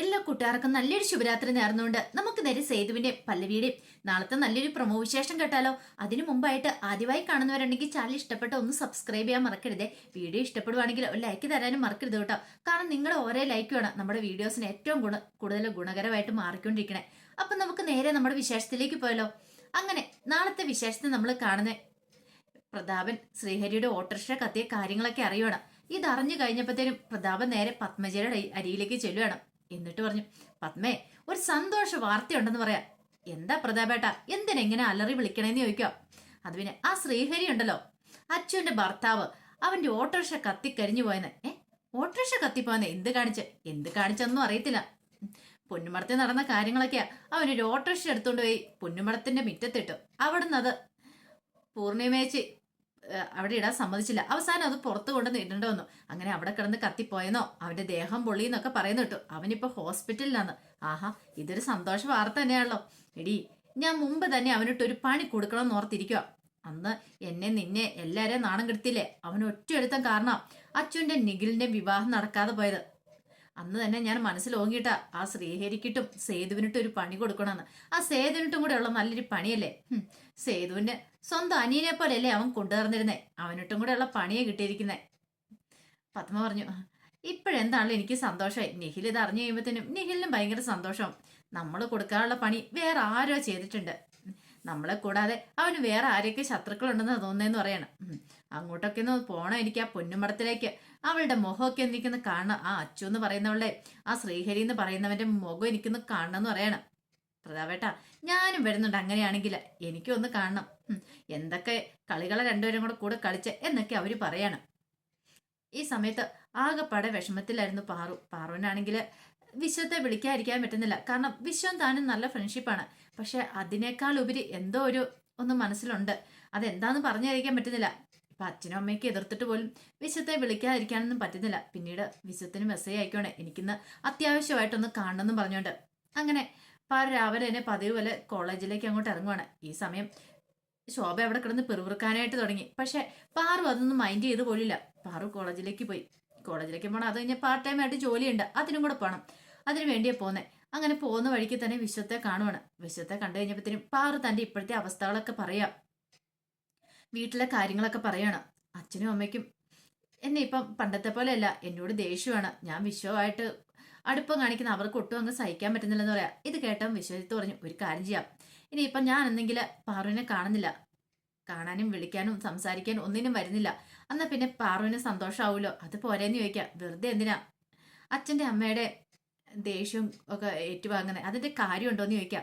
എല്ലാ കൂട്ടുകാർക്കും നല്ലൊരു ശുഭരാത്രി നേർന്നുകൊണ്ട് നമുക്ക് നേരെ സേതുവിന്റെ പല്ലവിയുടെയും നാളത്തെ നല്ലൊരു പ്രമോ വിശേഷം കേട്ടാലോ? അതിനു മുമ്പായിട്ട് ആദ്യമായി കാണുന്നവരുണ്ടെങ്കിൽ ചാനൽ ഇഷ്ടപ്പെട്ട ഒന്ന് സബ്സ്ക്രൈബ് ചെയ്യാൻ മറക്കരുതേ. വീഡിയോ ഇഷ്ടപ്പെടുവാണെങ്കിൽ ഒരു ലൈക്ക് തരാനും മറക്കരുത് കേട്ടോ. കാരണം നിങ്ങളുടെ ഓരോ ലൈക്കുമാണ് നമ്മുടെ വീഡിയോസിന് ഏറ്റവും ഗുണ കൂടുതൽ ഗുണകരമായിട്ട് മാറിക്കൊണ്ടിരിക്കണേ. അപ്പൊ നമുക്ക് നേരെ നമ്മുടെ വിശേഷത്തിലേക്ക് പോയാലോ? അങ്ങനെ നാളത്തെ വിശേഷത്തിൽ നമ്മൾ കാണുന്ന പ്രതാപൻ ശ്രീഹരിയുടെ ഓട്ടോറിക്ഷ കത്തിയ കാര്യങ്ങളൊക്കെ അറിയണം ഇതറിഞ്ഞു കഴിഞ്ഞപ്പോഴത്തേനും പ്രതാപൻ നേരെ പത്മജയുടെ അരിയിലേക്ക് ചെല്ലുകയാണ് എന്നിട്ട് പറഞ്ഞു പത്മേ ഒരു സന്തോഷ വാർത്തയുണ്ടെന്ന് പറയാം എന്താ പ്രതാപേട്ട എന്തിനെങ്ങനെ അലറി വിളിക്കണേന്ന് ചോദിക്കാം അത് പിന്നെ ആ ശ്രീഹരി ഉണ്ടല്ലോ. അച്ഛന്റെ ഭർത്താവ് അവന്റെ ഓട്ടോറിക്ഷ കത്തിക്കരിഞ്ഞു പോയെന്ന്. ഏ ഓട്ടോറിക്ഷ കത്തിപ്പോയെന്ന്? എന്ത് കാണിച്ച്? എന്ത് കാണിച്ചെന്നും അറിയത്തില്ല. പൊന്നുമടത്തിൽ നടന്ന കാര്യങ്ങളൊക്കെയാ. അവനൊരു ഓട്ടോറിക്ഷ എടുത്തുകൊണ്ട് പോയി പൊന്നുമടത്തിന്റെ മുറ്റത്തിട്ടു. അവിടുന്ന് അത് പൂർണിമേച്ച് അവിടെ ഇടാൻ സമ്മതിച്ചില്ല. അവസാനം അത് പുറത്തു കൊണ്ട് നീട്ടേണ്ടി വന്നു. അങ്ങനെ അവിടെ കിടന്ന് കത്തിപ്പോയെന്നോ? അവന്റെ ദേഹം പൊള്ളിയെന്നൊക്കെ പറയുന്നു കേട്ടു. അവനിപ്പോ ഹോസ്പിറ്റലിലാണ് ആഹാ ഇതൊരു സന്തോഷ വാർത്ത തന്നെയാണല്ലോ. എടി ഞാൻ മുമ്പ് തന്നെ അവനിട്ട് ഒരു പണി കൊടുക്കണമെന്ന് ഓർത്തിരിക്കുക അന്ന് എന്നെ നിന്നെ എല്ലാരെയും നാണം കെടുത്തില്ലേ? അവൻ ഒറ്റയെടുത്തം കാരണം അച്ഛന്റെ നിഖിലിന്റെ വിവാഹം നടക്കാതെ പോയത്. അന്ന് തന്നെ ഞാൻ മനസ്സിൽ ഓങ്ങിയിട്ടാ. ആ ശ്രീഹരിക്കിട്ടും സേതുവിനിട്ടും ഒരു പണി കൊടുക്കണമെന്ന്. ആ സേതുവിനിട്ടും കൂടെ ഉള്ള നല്ലൊരു പണിയല്ലേ? സേതുവിന്റെ സ്വന്തം അനിയനെ പോലെയല്ലേ അവൻ കൊണ്ടുവന്നിരുന്നേ? അവനിട്ടും കൂടെ ഉള്ള പണിയെ കിട്ടിയിരിക്കുന്നെ. പത്മ പറഞ്ഞു ഇപ്പോഴെന്താണല്ലോ എനിക്ക് സന്തോഷമായി നിഖിൽ ഇത് അറിഞ്ഞു കഴിയുമ്പോഴത്തേനും നിഖിലിനും ഭയങ്കര സന്തോഷം നമ്മൾ കൊടുക്കാനുള്ള പണി വേറെ ആരോ ചെയ്തിട്ടുണ്ട്. നമ്മളെ കൂടാതെ അവന് വേറെ ആരൊക്കെ ശത്രുക്കളുണ്ടെന്ന് തോന്നുന്നതെന്ന് പറയണം. അങ്ങോട്ടൊക്കെ ഒന്ന് പോണം എനിക്ക് ആ പൊന്നുമടത്തിലേക്ക്. അവളുടെ മുഖമൊക്കെ എനിക്കൊന്ന് കാണണം. ആ അച്ചു എന്ന് പറയുന്നവളുടെ ആ ശ്രീഹരി എന്ന് പറയുന്നവന്റെ മുഖം എനിക്കൊന്ന് കാണണം എന്ന് പറയണം. പ്രതാപേട്ട ഞാനും വരുന്നുണ്ട് അങ്ങനെയാണെങ്കിൽ എനിക്കും ഒന്ന് കാണണം എന്തൊക്കെ കളികളെ രണ്ടുപേരും കൂടെ കൂടെ കളിച്ച് എന്നൊക്കെ അവർ പറയണം. ഈ സമയത്ത് ആകെപ്പാടെ വിഷമത്തിലായിരുന്നു പാറു. പാറുവിനാണെങ്കിൽ വിശ്വത്തെ വിളിക്കാതിരിക്കാൻ പറ്റുന്നില്ല. കാരണം വിശ്വം താനും നല്ല ഫ്രണ്ട്ഷിപ്പാണ്. പക്ഷെ അതിനേക്കാൾ ഉപരി എന്തോ ഒരു ഒന്ന് മനസ്സിലുണ്ട്. അതെന്താന്ന് പറഞ്ഞറിയിക്കാൻ പറ്റുന്നില്ല. ഇപ്പൊ അച്ഛനും അമ്മയ്ക്ക് എതിർത്തിട്ട് പോലും വിശ്വത്തെ വിളിക്കാതിരിക്കാനൊന്നും പറ്റുന്നില്ല. പിന്നീട് വിശ്വത്തിന് മെസ്സേജ് അയക്കുവാണ്. എനിക്കിന്ന് അത്യാവശ്യമായിട്ടൊന്ന് കാണണമെന്നും പറഞ്ഞുകൊണ്ട്. അങ്ങനെ പാറു രാവിലെ തന്നെ പതിവ് പോലെ കോളേജിലേക്ക് അങ്ങോട്ട് ഇറങ്ങുവാണ്. ഈ സമയം ശോഭ അവിടെ കിടന്ന് പിറുപിറുക്കാനായിട്ട് തുടങ്ങി. പക്ഷെ പാറു അതൊന്നും മൈൻഡ് ചെയ്ത് പോലില്ല. പാറു കോളേജിലേക്ക് പോയി. കോളേജിലേക്ക് പോകണം അത് കഴിഞ്ഞാൽ പാർട്ട് ടൈം ആയിട്ട് ജോലിയുണ്ട്. അതിനും കൂടെ പോകണം അതിനു വേണ്ടിയാ പോന്നെ. അങ്ങനെ പോകുന്ന വഴിക്ക് തന്നെ വിശ്വത്തെ കാണുവാണ്. വിശ്വത്തെ കണ്ടു കഴിഞ്ഞപ്പോഴത്തേനും പാറു തന്റെ ഇപ്പോഴത്തെ അവസ്ഥകളൊക്കെ പറയാം. വീട്ടിലെ കാര്യങ്ങളൊക്കെ പറയാണ്. അച്ഛനും അമ്മയ്ക്കും എന്നെ ഇപ്പം പണ്ടത്തെ പോലെയല്ല. എന്നോട് ദേഷ്യമാണ്. ഞാൻ വിശ്വമായിട്ട് അടുപ്പം കാണിക്കുന്ന അവർക്ക് ഒട്ടും അങ്ങ് സഹിക്കാൻ പറ്റുന്നില്ലെന്ന് പറയാം. ഇത് കേട്ടവൻ വിശ്വജിത്ത് പറഞ്ഞു ഒരു കാര്യം ചെയ്യാം. ഇനിയിപ്പം ഞാൻ എന്തെങ്കിൽ പാറുവിനെ കാണുന്നില്ല. കാണാനും വിളിക്കാനും സംസാരിക്കാനും ഒന്നിനും വരുന്നില്ല. എന്നാൽ പിന്നെ പാറുവിന് സന്തോഷമാവുമല്ലോ അത് പോരേന്ന് ചോദിക്കാം. വെറുതെ എന്തിനാ? അച്ഛന്റെ അമ്മയുടെ ദേഷ്യവും ഒക്കെ ഏറ്റുവാങ്ങുന്നത് അതിന്റെ കാര്യമുണ്ടോന്ന് ചോദിക്കാം.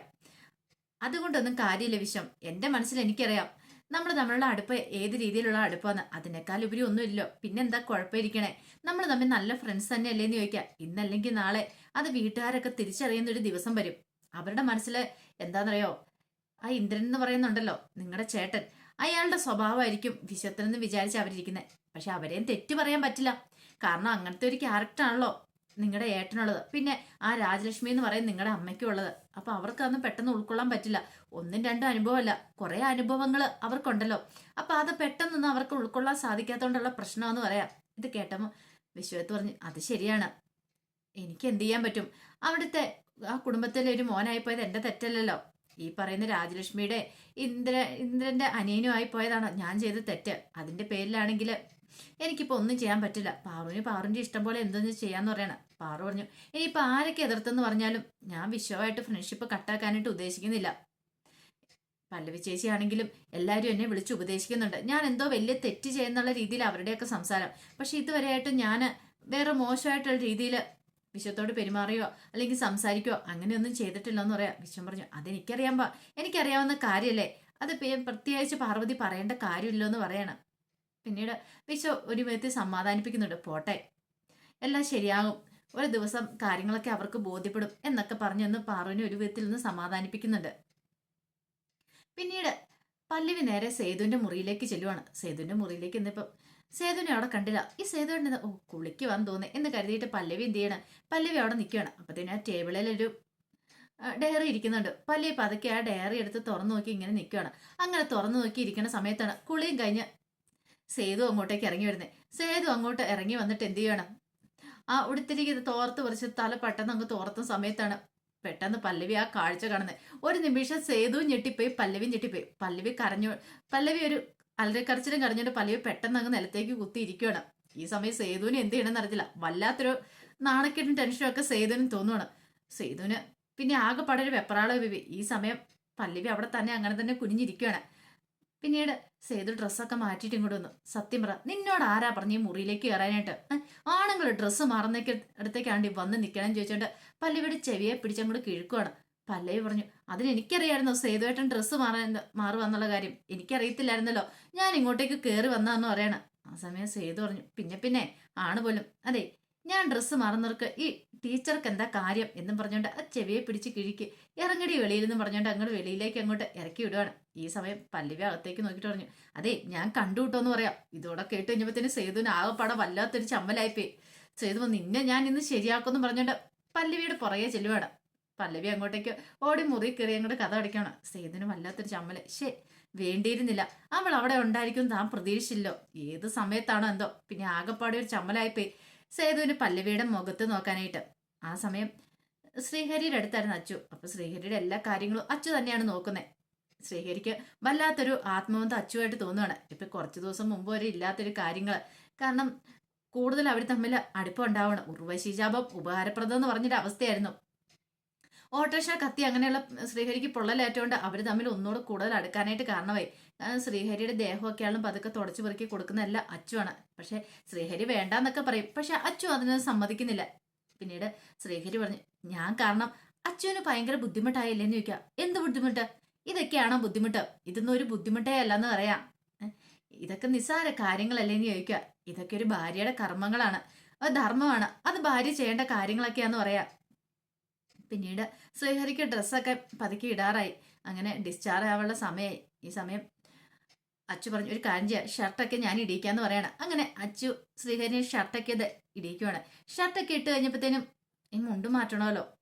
അതുകൊണ്ടൊന്നും കാര്യമില്ല വിഷം എന്റെ മനസ്സിൽ എനിക്കറിയാം. നമ്മൾ നമ്മളുടെ അടുപ്പ് ഏത് രീതിയിലുള്ള അടുപ്പാണ് അതിനേക്കാൾ ഉപരി ഒന്നുമില്ലല്ലോ പിന്നെന്താ കുഴപ്പമിരിക്കണേ? നമ്മൾ തമ്മിൽ നല്ല ഫ്രണ്ട്സ് തന്നെ അല്ലേന്ന് ചോദിക്കാം. ഇന്നല്ലെങ്കിൽ നാളെ അത് വീട്ടുകാരൊക്കെ തിരിച്ചറിയുന്ന ഒരു ദിവസം വരും. അവരുടെ മനസ്സിൽ എന്താണെന്നറിയോ ആ ഇന്ദ്രൻ എന്ന് പറയുന്നുണ്ടല്ലോ നിങ്ങളുടെ ചേട്ടൻ. അയാളുടെ സ്വഭാവമായിരിക്കും വിശ്വത്തിനെന്ന് വിചാരിച്ച് അവരിയ്ക്കുന്നത് പക്ഷെ അവരെയും തെറ്റ് പറയാൻ പറ്റില്ല. കാരണം അങ്ങനത്തെ ഒരു ക്യാരക്ടറാണല്ലോ നിങ്ങളുടെ ഏട്ടനുള്ളത്. പിന്നെ ആ രാജലക്ഷ്മി എന്ന് പറയുന്നത് നിങ്ങളുടെ അമ്മയ്ക്കുള്ളത്. അപ്പൊ അവർക്കതൊന്നും പെട്ടെന്ന് ഉൾക്കൊള്ളാൻ പറ്റില്ല. ഒന്നും രണ്ടും അനുഭവമല്ല. കുറെ അനുഭവങ്ങൾ അവർക്കുണ്ടല്ലോ. അപ്പൊ അത് പെട്ടെന്നൊന്നും അവർക്ക് ഉൾക്കൊള്ളാൻ സാധിക്കാത്തതുകൊണ്ടുള്ള പ്രശ്നമെന്ന് പറയാം. ഇത് കേട്ടപ്പോൾ വിശ്വത്ത് പറഞ്ഞു അത് ശരിയാണ്. എനിക്ക് എന്ത് ചെയ്യാൻ പറ്റും? അവിടുത്തെ ആ കുടുംബത്തിലെ ഒരു മോനായി പോയത് എന്റെ തെറ്റല്ലല്ലോ. ഈ പറയുന്ന രാജലക്ഷ്മിയുടെ ഇന്ദ്ര ഇന്ദ്രന്റെ അനിയനുമായി പോയതാണ് ഞാൻ ചെയ്ത തെറ്റ്. അതിന്റെ പേരിലാണെങ്കിൽ എനിക്കിപ്പോ ഒന്നും ചെയ്യാൻ പറ്റില്ല. പാറുവിന് പാറുവിന്റെ ഇഷ്ടം പോലെ എന്തെന്ന് ചെയ്യാന്ന് പറയണം. പാറു പറഞ്ഞു ഇനിയിപ്പോൾ ആരൊക്കെ എതിർത്തെന്ന് പറഞ്ഞാലും ഞാൻ വിശ്വമായിട്ട് ഫ്രണ്ട്ഷിപ്പ് കട്ടാക്കാനായിട്ട് ഉദ്ദേശിക്കുന്നില്ല. പല്ലവി ചേച്ചിയാണെങ്കിലും എല്ലാവരും എന്നെ വിളിച്ച് ഉപദേശിക്കുന്നുണ്ട്. ഞാൻ എന്തോ വലിയ തെറ്റ് ചെയ്യുന്നുള്ള രീതിയിൽ അവരുടെയൊക്കെ സംസാരം. പക്ഷേ ഇതുവരെയായിട്ട് ഞാൻ വേറെ മോശമായിട്ടുള്ള രീതിയിൽ വിശ്വത്തോട് പെരുമാറുകയോ അല്ലെങ്കിൽ സംസാരിക്കുകയോ അങ്ങനെയൊന്നും ചെയ്തിട്ടില്ല എന്ന് പറയാം. വിശ്വം പറഞ്ഞു അതെനിക്കറിയാൻ പാ. എനിക്കറിയാവുന്ന കാര്യമല്ലേ അത് പ്രത്യേകിച്ച് പാർവതി പറയേണ്ട കാര്യമില്ലോ എന്ന് പറയണം. പിന്നീട് വിശ്വ ഒരു വിധത്തിൽ സമാധാനിപ്പിക്കുന്നുണ്ട്. പോട്ടെ. എല്ലാം ശരിയാകും. ഒരു ദിവസം കാര്യങ്ങളൊക്കെ അവർക്ക് ബോധ്യപ്പെടും എന്നൊക്കെ പറഞ്ഞൊന്ന് പാറുവിനെ ഒരു വിധത്തിൽ ഒന്ന് സമാധാനിപ്പിക്കുന്നുണ്ട്. പിന്നീട് പല്ലവി നേരെ സേതുവിന്റെ മുറിയിലേക്ക് ചെല്ലുവാണ്. സേതുവിന്റെ മുറിയിലേക്ക് ഇന്നിപ്പം സേതുവിനെ അവിടെ കണ്ടില്ല. ഈ സേതുവിന്റെ ഓ കുളിക്ക് വന്ന് തോന്നി എന്ന് കരുതിയിട്ട് പല്ലവി എന്ത് ചെയ്യണം? പല്ലവി അവിടെ നിൽക്കുകയാണ്. അപ്പത്തേനും ആ ടേബിളിൽ ഒരു ഡയറി ഇരിക്കുന്നുണ്ട്. പല്ലവി പതുക്കെ ആ ഡയറി എടുത്ത് തുറന്നു നോക്കി ഇങ്ങനെ നിൽക്കുകയാണ്. അങ്ങനെ തുറന്നു നോക്കി ഇരിക്കുന്ന സമയത്താണ് കുളിയും കഴിഞ്ഞ് സേതു അങ്ങോട്ടേക്ക് ഇറങ്ങി വരുന്നത് സേതു അങ്ങോട്ട് ഇറങ്ങി വന്നിട്ട് എന്ത് ചെയ്യണം? ആ ഉടുത്തിരിക്ക് തോർത്ത് പറിച്ച് തല പെട്ടെന്ന് അങ്ങ് തോർത്തുന്ന സമയത്താണ് പെട്ടെന്ന് പല്ലവി ആ കാഴ്ച കാണുന്നത് ഒരു നിമിഷം സേതു ഞെട്ടിപ്പോയി പല്ലവിയും ഞെട്ടിപ്പോയി. പല്ലവി കരഞ്ഞു പല്ലവി ഒരു അലരക്കരച്ചിലും കരഞ്ഞുകൊണ്ട് പല്ലവി പെട്ടെന്ന് അങ്ങ് നിലത്തേക്ക് കുത്തിയിരിക്കുകയാണ്. ഈ സമയം സേതുവിന് എന്ത് ചെയ്യണമെന്ന് അറിയത്തില്ല. വല്ലാത്തൊരു നാണക്കെട്ടും ടെൻഷനും ഒക്കെ സേതുവിനും തോന്നുവാണ്. സേതുവിന് പിന്നെ ആകെപ്പാടെ ഒരു വെപ്രാള ഈ സമയം പല്ലവി അവിടെ തന്നെ അങ്ങനെ തന്നെ കുനിഞ്ഞിരിക്കുകയാണ്. പിന്നീട് സേതു ഡ്രസ്സൊക്കെ മാറ്റിയിട്ട് ഇങ്ങോട്ട് വന്നു. സത്യം പറ നിന്നോട് ആരാ പറഞ്ഞ ഈ മുറിയിലേക്ക് കയറാനായിട്ട്? ആണുങ്ങൾ ഡ്രസ്സ് മാറുന്നേക്ക് അടുത്തേക്കാണ്ടി വന്ന് നിൽക്കണം ചോദിച്ചോണ്ട് പല്ലവിയുടെ ചെവിയെ പിടിച്ചങ്ങോട്ട് കിഴുക്കുവാണ്. പല്ലവി പറഞ്ഞു അതിന് എനിക്കറിയായിരുന്നു സേതുവേട്ടൻ ഡ്രസ്സ് മാറാൻ മാറുവാന്നുള്ള കാര്യം? എനിക്കറിയത്തില്ലായിരുന്നല്ലോ. ഞാൻ ഇങ്ങോട്ടേക്ക് കയറി വന്നാന്ന് പറയണം. ആ സമയം സേതു പറഞ്ഞു. പിന്നെ പിന്നെ ആണ് പോലും. അതെ ഞാൻ ഡ്രസ്സ് മറന്നിർക്ക് ഈ ടീച്ചർക്ക് എന്താ കാര്യം? എന്നും പറഞ്ഞുകൊണ്ട് ആ ചെവിയെ പിടിച്ച് കിഴിക്ക്. ഇറങ്ങടി വെളിയിലെന്ന് പറഞ്ഞുകൊണ്ട് അങ്ങോട്ട് വെളിയിലേക്ക് അങ്ങോട്ട് ഇറക്കി വിടുവാണ്. ഈ സമയം പല്ലവി അകത്തേക്ക് നോക്കിയിട്ട് പറഞ്ഞു അതെ ഞാൻ കണ്ടുവിട്ടോ എന്ന് പറയാം. ഇതോടെ കേട്ട് കഴിഞ്ഞപ്പോഴത്തേന് സേതുവിന് ആകെപ്പാടെ വല്ലാത്തൊരു ചമ്മലായിപ്പോയി. സേതു നിന്നെ ഞാൻ ഇന്ന് ശരിയാക്കുമെന്ന് പറഞ്ഞുകൊണ്ട് പല്ലവിയുടെ പുറകെ ചെല്ലുവാണ്. പല്ലവി അങ്ങോട്ടേക്ക് ഓടി മുറി കയറി അങ്ങോട്ട് കഥ അടിക്കണം സേതുവിന് വല്ലാത്തൊരു ചമ്മൽ. ശേ വേണ്ടിയിരുന്നില്ല. അവൾ അവിടെ ഉണ്ടായിരിക്കും താൻ പ്രതീക്ഷിച്ചില്ലോ. ഏത് സമയത്താണോ എന്തോ. പിന്നെ ആകെപ്പാടെ ഒരു ചമ്മലായിപ്പോയി. സേതുവിന് പല്ലവിയുടെ മുഖത്ത് നോക്കാനായിട്ട്. ആ സമയം ശ്രീഹരിയുടെ അടുത്തായിരുന്നു അച്ചു. അപ്പൊ ശ്രീഹരിയുടെ എല്ലാ കാര്യങ്ങളും അച്ചു തന്നെയാണ് നോക്കുന്നത് ശ്രീഹരിക്ക് വല്ലാത്തൊരു ആത്മബന്ധം അച്ചുവായിട്ട് തോന്നുകയാണ് ഇപ്പൊ കുറച്ചു ദിവസം മുമ്പ് വരെ ഇല്ലാത്തൊരു കാര്യങ്ങൾ കാരണം കൂടുതൽ അവർ തമ്മിൽ അടുപ്പം ഉണ്ടാവണം. ഉർവശി ജാപം ഉപകാരപ്രദം എന്ന് പറഞ്ഞൊരു അവസ്ഥയായിരുന്നു ഓട്ടോറിക്ഷ കത്തി അങ്ങനെയുള്ള ശ്രീഹരിക്ക് പൊള്ളലേറ്റുകൊണ്ട് അവർ തമ്മിൽ ഒന്നുകൂടെ കൂടുതൽ അടുക്കാനായിട്ട് കാരണമായി. കാരണം ശ്രീഹരിയുടെ ദേഹമൊക്കെയാളും പതുക്കെ തുടച്ചു പെറുക്കി കൊടുക്കുന്നതല്ല അച്ചുവാണ്. പക്ഷെ ശ്രീഹരി വേണ്ടാന്നൊക്കെ പറയും. പക്ഷെ അച്ചു അതിന് സമ്മതിക്കുന്നില്ല. പിന്നീട് ശ്രീഹരി പറഞ്ഞു ഞാൻ കാരണം അച്ചുവിന് ഭയങ്കര ബുദ്ധിമുട്ടായില്ലേന്ന് ചോദിക്കുക എന്ത് ബുദ്ധിമുട്ട്? ഇതൊക്കെയാണോ ബുദ്ധിമുട്ട്? ഇതൊന്നും ഒരു ബുദ്ധിമുട്ടേ അല്ലെന്ന് പറയാം. ഇതൊക്കെ നിസ്സാര കാര്യങ്ങളല്ലേന്ന് ചോദിക്കുക ഇതൊക്കെ ഒരു ഭാര്യയുടെ കർമ്മങ്ങളാണ്. അത് ധർമ്മമാണ്. അത് ഭാര്യ ചെയ്യേണ്ട കാര്യങ്ങളൊക്കെയാന്ന് പറയാം. പിന്നീട് ശ്രീഹരിക്ക് ഡ്രസ്സൊക്കെ പതുക്കി ഇടാറായി. അങ്ങനെ ഡിസ്ചാർജ് ആവാനുള്ള സമയമായി ഈ സമയം അച്ചു പറഞ്ഞു ഒരു കാര്യം ചെയ്യാം. ഷർട്ടൊക്കെ ഞാൻ ഇടിക്കാന്ന് പറയണം. അങ്ങനെ അച്ചു ശ്രീഹരിനെ ഷർട്ടൊക്കെ ഇത് ഇടിക്കുവാണ് ഷർട്ടൊക്കെ ഇട്ട് കഴിഞ്ഞപ്പോഴത്തേനും ഈ മുണ്ട് മാറ്റണമല്ലോ.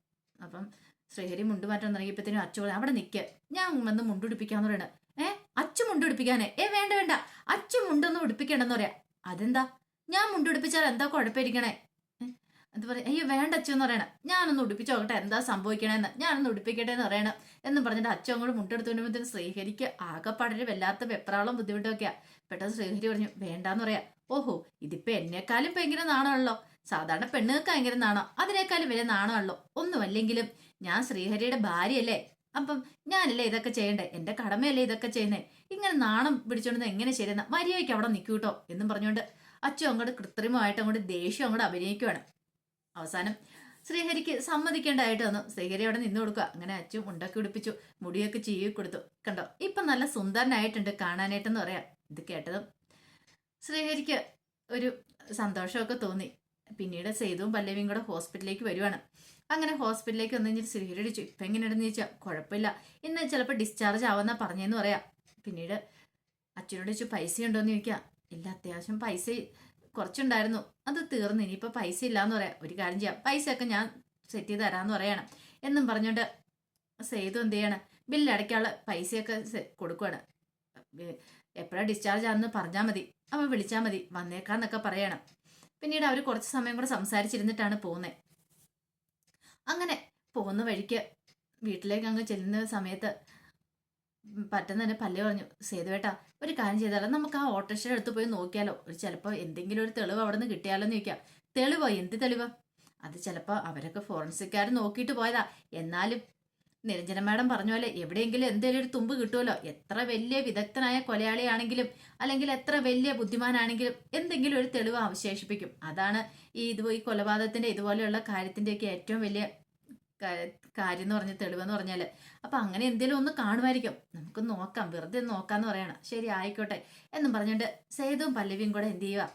അപ്പം ശ്രീഹരി മുണ്ട് മാറ്റാൻ തുടങ്ങിയപ്പോഴത്തേനും അച്ചു പറഞ്ഞു അവിടെ നിൽക്കുക ഞാൻ വന്ന് മുണ്ടുടിപ്പിക്കാന്ന് പറയണ. ഏ? അച്ചു മുണ്ട് പിടിപ്പിക്കാനേ ഏ വേണ്ട വേണ്ട. അച്ചു മുണ്ടൊന്നും ഉടുപ്പിക്കണ്ടെന്ന് പറയാം. അതെന്താ? ഞാൻ മുണ്ടുടിപ്പിച്ചാൽ എന്താ കുഴപ്പമിരിക്കണേ? ഏ, പറയുക പറയാം? അയ്യോ വേണ്ട അച്ഛൻ എന്ന് പറയണം. ഞാനൊന്ന് ഉടുപ്പിച്ച് നോക്കട്ടെ എന്താ സംഭവിക്കണമെന്ന് ഞാനൊന്ന് ഉടുപ്പിക്കട്ടെ എന്ന് പറയണം എന്ന് പറഞ്ഞിട്ട് അച്ഛൻ അങ്ങോട്ട് മുട്ടെടുത്ത് വരുമ്പോഴത്തേന് ശ്രീഹരിക്ക് ആകെപ്പാടൊരു വല്ലാത്ത വെപ്രാളം ബുദ്ധിമുട്ടൊക്കെയാ പെട്ടെന്ന് ശ്രീഹരി പറഞ്ഞു വേണ്ടാന്ന് പറയാം. ഓഹോ ഇതിപ്പോ എന്നെക്കാളും ഭയങ്കര നാണമല്ലോ സാധാരണ പെണ്ണുങ്ങൾക്ക് ഭയങ്കര നാണം? അതിനേക്കാളും വലിയ നാണമല്ലോ ഒന്നുമല്ലെങ്കിലും ഞാൻ ശ്രീഹരിയുടെ ഭാര്യയല്ലേ. അപ്പം ഞാനല്ലേ ഇതൊക്കെ ചെയ്യണ്ടേ? എന്റെ കടമയല്ലേ ഇതൊക്കെ ചെയ്യുന്നേ? ഇങ്ങനെ നാണം പിടിച്ചോണ്ട് എങ്ങനെ ശരിയെന്ന? മര്യാദയ്ക്ക് അവിടെ നിൽക്കൂട്ടോ എന്നും പറഞ്ഞുകൊണ്ട് അച്ഛൻ അങ്ങോട്ട് കൃത്രിമമായിട്ട് അങ്ങോട്ട് ദേഷ്യം അങ്ങോട്ട് അഭിനയിക്കുവാണ്. അവസാനം ശ്രീഹരിക്ക് സമ്മതിക്കേണ്ടതായിട്ട് വന്നു. ശ്രീഹരി അവിടെ നിന്ന് കൊടുക്കുക. അങ്ങനെ അച്ചു ഉണ്ടാക്കി ഉടുപ്പിച്ചു മുടിയൊക്കെ ചീവി കൊടുത്തു. കണ്ടോ ഇപ്പൊ നല്ല സുന്ദരനായിട്ടുണ്ട് കാണാനായിട്ടെന്ന് പറയാം. ഇത് കേട്ടതും ശ്രീഹരിക്ക് ഒരു സന്തോഷമൊക്കെ തോന്നി. പിന്നീട് സേതുവും പല്ലവിയും കൂടെ ഹോസ്പിറ്റലിലേക്ക് വരുവാണ്. അങ്ങനെ ഹോസ്പിറ്റലിലേക്ക് വന്നു കഴിഞ്ഞിട്ട് ശ്രീഹരി അടിച്ചു. ഇപ്പൊ എങ്ങനെയുണ്ടെന്ന് ചോദിച്ചാൽ കുഴപ്പമില്ല. ഇന്ന് ചിലപ്പോൾ ഡിസ്ചാർജ് ആവുന്ന പറഞ്ഞെന്ന് പറയാം. പിന്നീട് അച്ഛനോട് ചോദിച്ചു പൈസ ഉണ്ടോ എന്ന് ചോദിക്കാം. ഇല്ല അത്യാവശ്യം പൈസ കുറച്ചുണ്ടായിരുന്നു. അത് തീർന്നു. ഇനിയിപ്പോൾ പൈസ ഇല്ലാന്ന് പറയാം. ഒരു കാര്യം ചെയ്യാം. പൈസയൊക്കെ ഞാൻ സെറ്റ് ചെയ്ത് തരാമെന്ന് പറയണം. എന്നും പറഞ്ഞുകൊണ്ട് സേതു എന്ത് ചെയ്യണം? ബില്ല് അടയ്ക്കാനുള്ള പൈസയൊക്കെ കൊടുക്കുകയാണ് എപ്പോഴാണ് ഡിസ്ചാർജ് ആണെന്ന് പറഞ്ഞാൽ മതി. അവൻ വിളിച്ചാൽ മതി. വന്നേക്കാന്നൊക്കെ പറയണം. പിന്നീട് അവർ കുറച്ച് സമയം കൂടെ സംസാരിച്ചിരുന്നിട്ടാണ് പോകുന്നത് അങ്ങനെ പോകുന്ന വഴിക്ക് വീട്ടിലേക്ക് അങ്ങ് ചെല്ലുന്ന സമയത്ത് പറ്റുന്ന തന്നെ പല്ലി പറഞ്ഞു സേതുവേട്ടാ ഒരു കാര്യം ചെയ്താലോ? നമുക്ക് ആ ഓട്ടോറിക്ഷയുടെ അടുത്ത് പോയി നോക്കിയാലോ? ഒരു ചിലപ്പോൾ എന്തെങ്കിലും ഒരു തെളിവ് അവിടെ നിന്ന് കിട്ടിയാലോ എന്ന് ചോദിക്കാം. തെളിവോ? എന്ത് തെളിവ്? അത് ചിലപ്പോൾ അവരൊക്കെ ഫോറൻസിക്കാർ നോക്കിയിട്ട് പോയതാ. എന്നാലും നിരഞ്ജന മാഡം പറഞ്ഞ പോലെ എവിടെയെങ്കിലും എന്തെങ്കിലും ഒരു തുമ്പ് കിട്ടുമല്ലോ എത്ര വലിയ വിദഗ്ധനായ കൊലയാളിയാണെങ്കിലും അല്ലെങ്കിൽ എത്ര വലിയ ബുദ്ധിമാനാണെങ്കിലും എന്തെങ്കിലും ഒരു തെളിവ് അവശേഷിപ്പിക്കും. അതാണ് ഈ ഇത് ഈ കൊലപാതകത്തിന്റെ ഇതുപോലെയുള്ള കാര്യത്തിന്റെയൊക്കെ ഏറ്റവും വലിയ കാര്യം എന്ന് പറഞ്ഞ തെളിവെന്ന് പറഞ്ഞാൽ. അപ്പൊ അങ്ങനെ എന്തെങ്കിലും ഒന്ന് കാണുമായിരിക്കും. നമുക്ക് നോക്കാം. വെറുതെ നോക്കാന്ന് പറയണം. ശരി ആയിക്കോട്ടെ എന്നും പറഞ്ഞിട്ട് സേതുവും പല്ലവിയും കൂടെ എന്ത് ചെയ്യുക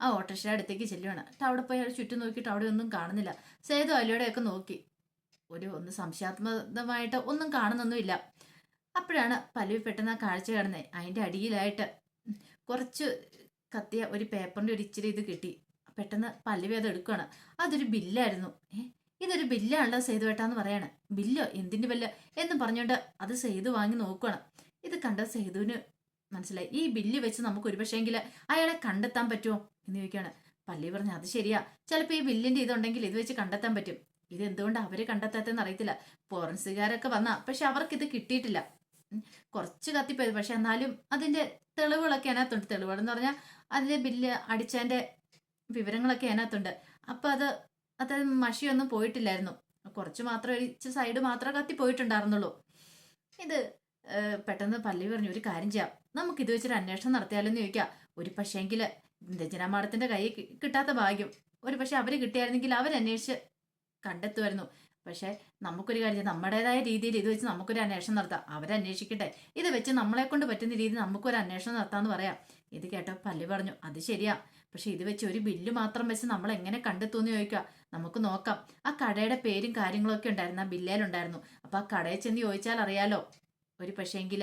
ആ ഓട്ടോറിക്ഷയുടെ അടുത്തേക്ക് എന്നിട്ട് അവിടെ പോയി ചുറ്റും നോക്കിയിട്ട് അവിടെ ഒന്നും കാണുന്നില്ല. സേതു അല്ലയുടെയൊക്കെ നോക്കി. ഒരു ഒന്ന് സംശയാത്മകമായിട്ട് ഒന്നും കാണുന്നൊന്നുമില്ല. അപ്പോഴാണ് പല്ലവി പെട്ടെന്ന് ആ കാഴ്ച കാണുന്നത് അതിന്റെ അടിയിലായിട്ട് കുറച്ച് കത്തിയ ഒരു പേപ്പറിന്റെ ഒരു ഇച്ചിരി ഇത് കിട്ടി. പെട്ടെന്ന് പല്ലവി അത് എടുക്കുകയാണ് അതൊരു ബില്ലായിരുന്നു. ഏ ഇതൊരു ബില്ലാണല്ലോ സേതു ഏട്ടാന്ന് പറയാണ്. ബില്ലോ എന്തിന്റെ ബില്ല് എന്ന് പറഞ്ഞുകൊണ്ട് അത് സേതു വാങ്ങി നോക്കുകയാണ് ഇത് കണ്ട സേതുവിന് മനസ്സിലായി. ഈ ബില്ല് വെച്ച് നമുക്ക് ഒരുപക്ഷെങ്കിൽ അയാളെ കണ്ടെത്താൻ പറ്റുമോ? എന്ന് ചോദിക്കുകയാണ്. പള്ളി പറഞ്ഞു അത് ശരിയാ. ചിലപ്പോൾ ഈ ബില്ലിന്റെ ഇതുണ്ടെങ്കിൽ ഇത് വെച്ച് കണ്ടെത്താൻ പറ്റും. ഇത് എന്തുകൊണ്ട് അവർ കണ്ടെത്താത്തെന്ന് അറിയത്തില്ല. ഫോറൻസുകാരൊക്കെ വന്നാ. പക്ഷെ അവർക്ക് ഇത് കിട്ടിയിട്ടില്ല കുറച്ച് കത്തിപ്പോയത്. പക്ഷെ എന്നാലും അതിന്റെ തെളിവുകളൊക്കെ അതിനകത്തുണ്ട്. തെളിവുകൾ എന്ന് പറഞ്ഞാൽ അതിന്റെ ബില്ല് അടിച്ചതിന്റെ വിവരങ്ങളൊക്കെ അതിനകത്തുണ്ട്. അപ്പൊ അത് അത് മഷിയൊന്നും പോയിട്ടില്ലായിരുന്നു. കുറച്ച് മാത്രം ഇച്ചിരി സൈഡ് മാത്രമേ കത്തി പോയിട്ടുണ്ടായിരുന്നുള്ളൂ. ഇത് പെട്ടെന്ന് പല്ലി പറഞ്ഞു ഒരു കാര്യം ചെയ്യാം. നമുക്ക് ഇത് വെച്ചൊരു അന്വേഷണം നടത്തിയാലെന്ന് ചോദിക്കാം. ഒരു പക്ഷേങ്കിൽ രചന മാഡത്തിന്റെ കൈ കിട്ടാത്ത ഭാഗ്യം. ഒരു പക്ഷെ അവർ കിട്ടിയായിരുന്നെങ്കിൽ അവരന്വേഷിച്ച് കണ്ടെത്തുമായിരുന്നു. പക്ഷെ നമുക്കൊരു കാര്യം. നമ്മുടേതായ രീതിയിൽ ഇത് വെച്ച് നമുക്കൊരു അന്വേഷണം നടത്താം. അവരന്വേഷിക്കട്ടെ ഇത് വെച്ച് നമ്മളെ കൊണ്ട് പറ്റുന്ന രീതിയിൽ നമുക്കൊരു അന്വേഷണം നടത്താമെന്ന് പറയാം. ഇത് കേട്ടോ പല്ലി പറഞ്ഞു അത് ശരിയാ. പക്ഷെ ഇത് വെച്ച് ഒരു ബില്ല് മാത്രം വെച്ച് നമ്മൾ എങ്ങനെ കണ്ടെത്തുമെന്ന് ചോദിക്കുക. നമുക്ക് നോക്കാം. ആ കടയുടെ പേരും കാര്യങ്ങളൊക്കെ ഉണ്ടായിരുന്നു ആ ബില്ലേലുണ്ടായിരുന്നു. അപ്പൊ ആ കടയിൽ ചെന്ന് ചോദിച്ചാൽ അറിയാലോ ഒരു പക്ഷേങ്കിൽ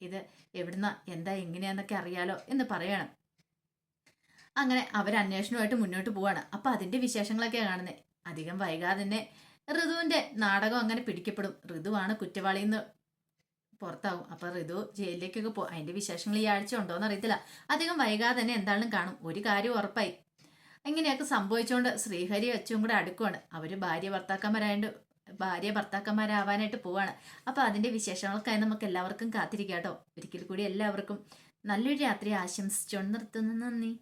ഇത് എവിടുന്ന എന്താ എങ്ങനെയാന്നൊക്കെ അറിയാലോ എന്ന് പറയണം. അങ്ങനെ അവർ അന്വേഷണമായിട്ട് മുന്നോട്ട് പോവാണ്. അപ്പൊ അതിന്റെ വിശേഷങ്ങളൊക്കെയാണ് കാണുന്നത് അധികം വൈകാതെ തന്നെ ഋതുവിന്റെ നാടകം അങ്ങനെ പിടിക്കപ്പെടും. ഋതുവാണ് കുറ്റവാളിന്ന് പുറത്താവും. അപ്പൊ ഋതു ജയിലിലേക്കൊക്കെ പോകും അതിന്റെ വിശേഷങ്ങൾ ഈ ആഴ്ച ഉണ്ടോന്ന് അറിയത്തില്ല. അധികം വൈകാതെ തന്നെ എന്താണെന്ന് കാണും. ഒരു കാര്യം ഉറപ്പായി. ഇങ്ങനെയൊക്കെ സംഭവിച്ചുകൊണ്ട് ശ്രീഹരി അച്ചും കൂടെ അടുക്കുവാണ്. അവർ ഭാര്യ ഭർത്താക്കന്മാരായതുകൊണ്ട് ഭാര്യ ഭർത്താക്കന്മാരാവാനായിട്ട് പോവാണ്. അപ്പൊ അതിന്റെ വിശേഷങ്ങൾക്കായി നമുക്ക് എല്ലാവർക്കും കാത്തിരിക്കാം കേട്ടോ. ഒരിക്കൽ കൂടി എല്ലാവർക്കും നല്ലൊരു രാത്രി ആശംസിച്ചുകൊണ്ട് നിർത്തുന്നു. നന്ദി.